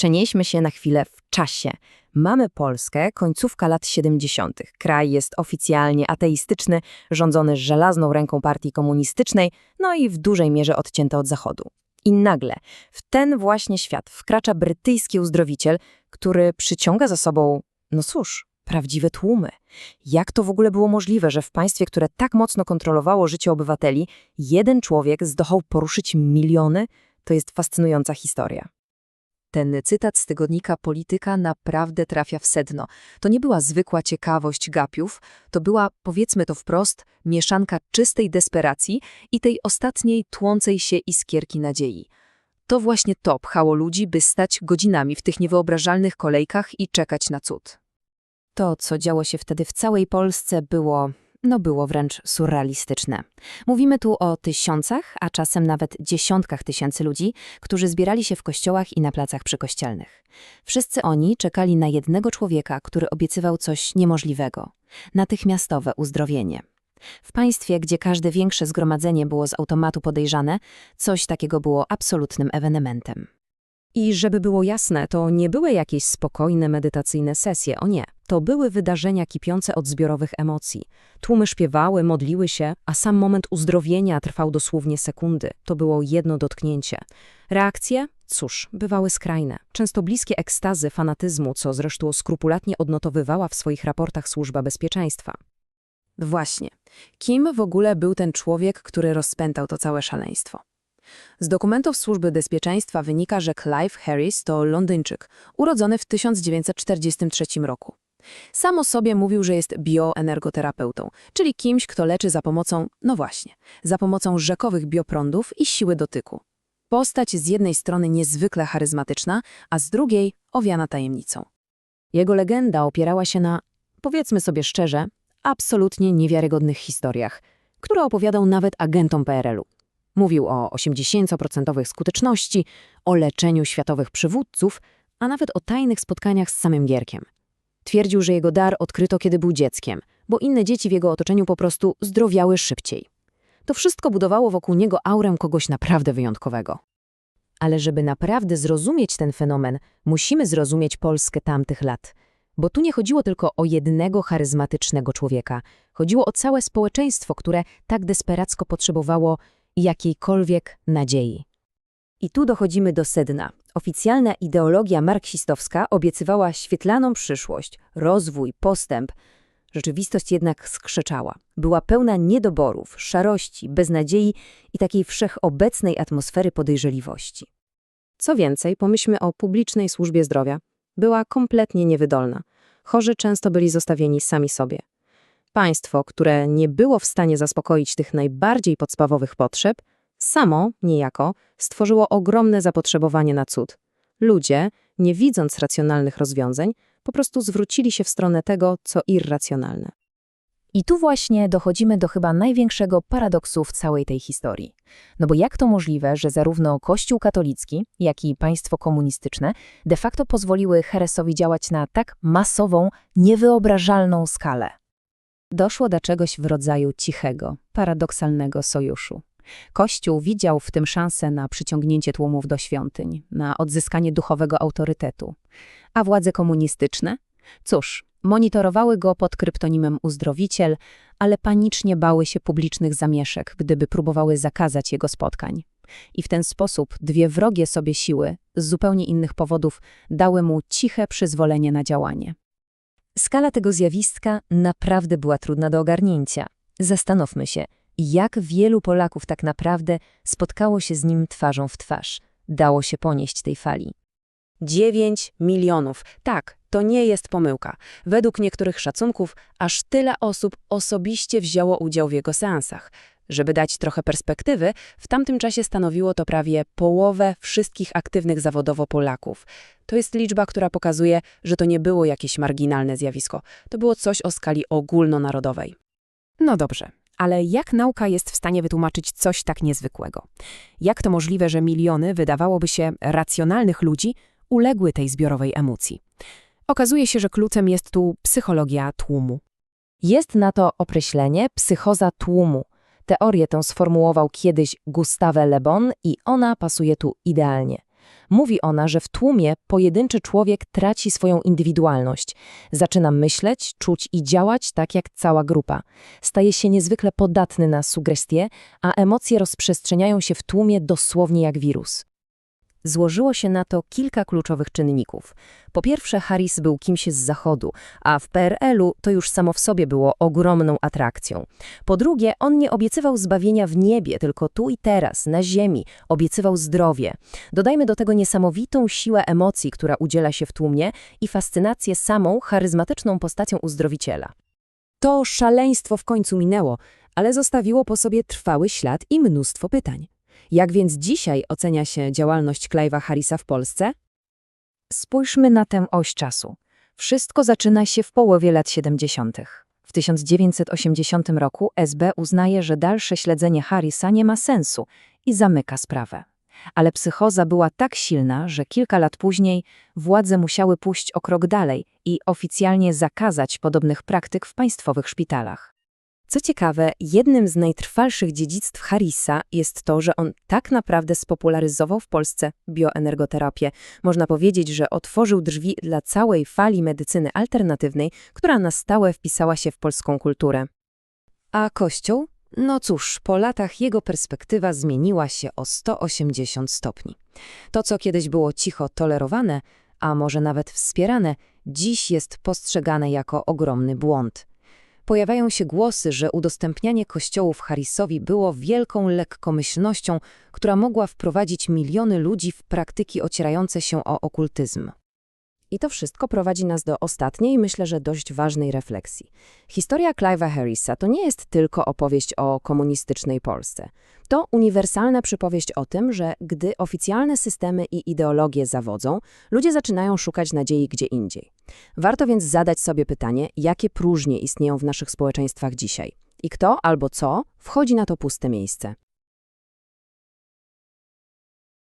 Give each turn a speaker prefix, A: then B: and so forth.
A: Przenieśmy się na chwilę w czasie. Mamy Polskę, końcówka lat 70. Kraj jest oficjalnie ateistyczny, rządzony żelazną ręką partii komunistycznej, no i w dużej mierze odcięty od Zachodu. I nagle w ten właśnie świat wkracza brytyjski uzdrowiciel, który przyciąga za sobą, no cóż, prawdziwe tłumy. Jak to w ogóle było możliwe, że w państwie, które tak mocno kontrolowało życie obywateli, jeden człowiek zdołał poruszyć miliony? To jest fascynująca historia.
B: Ten cytat z tygodnika Polityka naprawdę trafia w sedno. To nie była zwykła ciekawość gapiów, to była, powiedzmy to wprost, mieszanka czystej desperacji i tej ostatniej tłącej się iskierki nadziei. To właśnie to pchało ludzi, by stać godzinami w tych niewyobrażalnych kolejkach i czekać na cud.
A: To, co działo się wtedy w całej Polsce, było, no było wręcz surrealistyczne. Mówimy tu o tysiącach, a czasem nawet dziesiątkach tysięcy ludzi, którzy zbierali się w kościołach i na placach przykościelnych. Wszyscy oni czekali na jednego człowieka, który obiecywał coś niemożliwego natychmiastowe uzdrowienie. W państwie, gdzie każde większe zgromadzenie było z automatu podejrzane, coś takiego było absolutnym ewenementem. I żeby było jasne, to nie były jakieś spokojne, medytacyjne sesje, o nie. To były wydarzenia kipiące od zbiorowych emocji. Tłumy śpiewały, modliły się, a sam moment uzdrowienia trwał dosłownie sekundy. To było jedno dotknięcie. Reakcje? Cóż, bywały skrajne. Często bliskie ekstazy fanatyzmu, co zresztą skrupulatnie odnotowywała w swoich raportach Służba Bezpieczeństwa. Właśnie. Kim w ogóle był ten człowiek, który rozpętał to całe szaleństwo? Z dokumentów Służby Bezpieczeństwa wynika, że Clive Harris to Londyńczyk, urodzony w 1943 roku. Sam o sobie mówił, że jest bioenergoterapeutą, czyli kimś, kto leczy za pomocą, no właśnie, za pomocą rzekowych bioprądów i siły dotyku. Postać z jednej strony niezwykle charyzmatyczna, a z drugiej owiana tajemnicą. Jego legenda opierała się na, powiedzmy sobie szczerze, absolutnie niewiarygodnych historiach, które opowiadał nawet agentom PRL-u. Mówił o 80% skuteczności, o leczeniu światowych przywódców, a nawet o tajnych spotkaniach z samym Gierkiem. Twierdził, że jego dar odkryto, kiedy był dzieckiem, bo inne dzieci w jego otoczeniu po prostu zdrowiały szybciej. To wszystko budowało wokół niego aurę kogoś naprawdę wyjątkowego. Ale żeby naprawdę zrozumieć ten fenomen, musimy zrozumieć Polskę tamtych lat. Bo tu nie chodziło tylko o jednego charyzmatycznego człowieka. Chodziło o całe społeczeństwo, które tak desperacko potrzebowało jakiejkolwiek nadziei. I tu dochodzimy do sedna. Oficjalna ideologia marksistowska obiecywała świetlaną przyszłość, rozwój, postęp. Rzeczywistość jednak skrzeczała. Była pełna niedoborów, szarości, beznadziei i takiej wszechobecnej atmosfery podejrzliwości. Co więcej, pomyślmy o publicznej służbie zdrowia. Była kompletnie niewydolna. Chorzy często byli zostawieni sami sobie. Państwo, które nie było w stanie zaspokoić tych najbardziej podstawowych potrzeb, samo, niejako, stworzyło ogromne zapotrzebowanie na cud. Ludzie, nie widząc racjonalnych rozwiązań, po prostu zwrócili się w stronę tego, co irracjonalne. I tu właśnie dochodzimy do chyba największego paradoksu w całej tej historii. No bo jak to możliwe, że zarówno Kościół katolicki, jak i państwo komunistyczne de facto pozwoliły Heresowi działać na tak masową, niewyobrażalną skalę? Doszło do czegoś w rodzaju cichego, paradoksalnego sojuszu. Kościół widział w tym szansę na przyciągnięcie tłumów do świątyń, na odzyskanie duchowego autorytetu. A władze komunistyczne? Cóż, monitorowały go pod kryptonimem uzdrowiciel, ale panicznie bały się publicznych zamieszek, gdyby próbowały zakazać jego spotkań. I w ten sposób dwie wrogie sobie siły, z zupełnie innych powodów, dały mu ciche przyzwolenie na działanie. Skala tego zjawiska naprawdę była trudna do ogarnięcia. Zastanówmy się, jak wielu Polaków tak naprawdę spotkało się z nim twarzą w twarz, dało się ponieść tej fali. 9 milionów. Tak, to nie jest pomyłka. Według niektórych szacunków aż tyle osób osobiście wzięło udział w jego seansach. Żeby dać trochę perspektywy, w tamtym czasie stanowiło to prawie połowę wszystkich aktywnych zawodowo Polaków. To jest liczba, która pokazuje, że to nie było jakieś marginalne zjawisko. To było coś o skali ogólnonarodowej. No dobrze, ale jak nauka jest w stanie wytłumaczyć coś tak niezwykłego? Jak to możliwe, że miliony, wydawałoby się, racjonalnych ludzi uległy tej zbiorowej emocji? Okazuje się, że kluczem jest tu psychologia tłumu. Jest na to określenie psychoza tłumu. Teorię tę sformułował kiedyś Gustave Le Bon i ona pasuje tu idealnie. Mówi ona, że w tłumie pojedynczy człowiek traci swoją indywidualność. Zaczyna myśleć, czuć i działać tak jak cała grupa. Staje się niezwykle podatny na sugestie, a emocje rozprzestrzeniają się w tłumie dosłownie jak wirus. Złożyło się na to kilka kluczowych czynników. Po pierwsze, Harris był kimś z zachodu, a w PRL-u to już samo w sobie było ogromną atrakcją. Po drugie, on nie obiecywał zbawienia w niebie, tylko tu i teraz, na ziemi, obiecywał zdrowie. Dodajmy do tego niesamowitą siłę emocji, która udziela się w tłumie i fascynację samą, charyzmatyczną postacią uzdrowiciela.
C: To szaleństwo w końcu minęło, ale zostawiło po sobie trwały ślad i mnóstwo pytań. Jak więc dzisiaj ocenia się działalność Clive'a Harrisa w Polsce?
B: Spójrzmy na tę oś czasu. Wszystko zaczyna się w połowie lat 70. W 1980 roku SB uznaje, że dalsze śledzenie Harrisa nie ma sensu i zamyka sprawę. Ale psychoza była tak silna, że kilka lat później władze musiały pójść o krok dalej i oficjalnie zakazać podobnych praktyk w państwowych szpitalach.
A: Co ciekawe, jednym z najtrwalszych dziedzictw Harrisa jest to, że on tak naprawdę spopularyzował w Polsce bioenergoterapię. Można powiedzieć, że otworzył drzwi dla całej fali medycyny alternatywnej, która na stałe wpisała się w polską kulturę. A Kościół? No cóż, po latach jego perspektywa zmieniła się o 180 stopni. To, co kiedyś było cicho tolerowane, a może nawet wspierane, dziś jest postrzegane jako ogromny błąd. Pojawiają się głosy, że udostępnianie kościołów Harrisowi było wielką lekkomyślnością, która mogła wprowadzić miliony ludzi w praktyki ocierające się o okultyzm. I to wszystko prowadzi nas do ostatniej, myślę, że dość ważnej refleksji. Historia Clive'a Harrisa to nie jest tylko opowieść o komunistycznej Polsce. To uniwersalna przypowieść o tym, że gdy oficjalne systemy i ideologie zawodzą, ludzie zaczynają szukać nadziei gdzie indziej. Warto więc zadać sobie pytanie, jakie próżnie istnieją w naszych społeczeństwach dzisiaj i kto albo co wchodzi na to puste miejsce.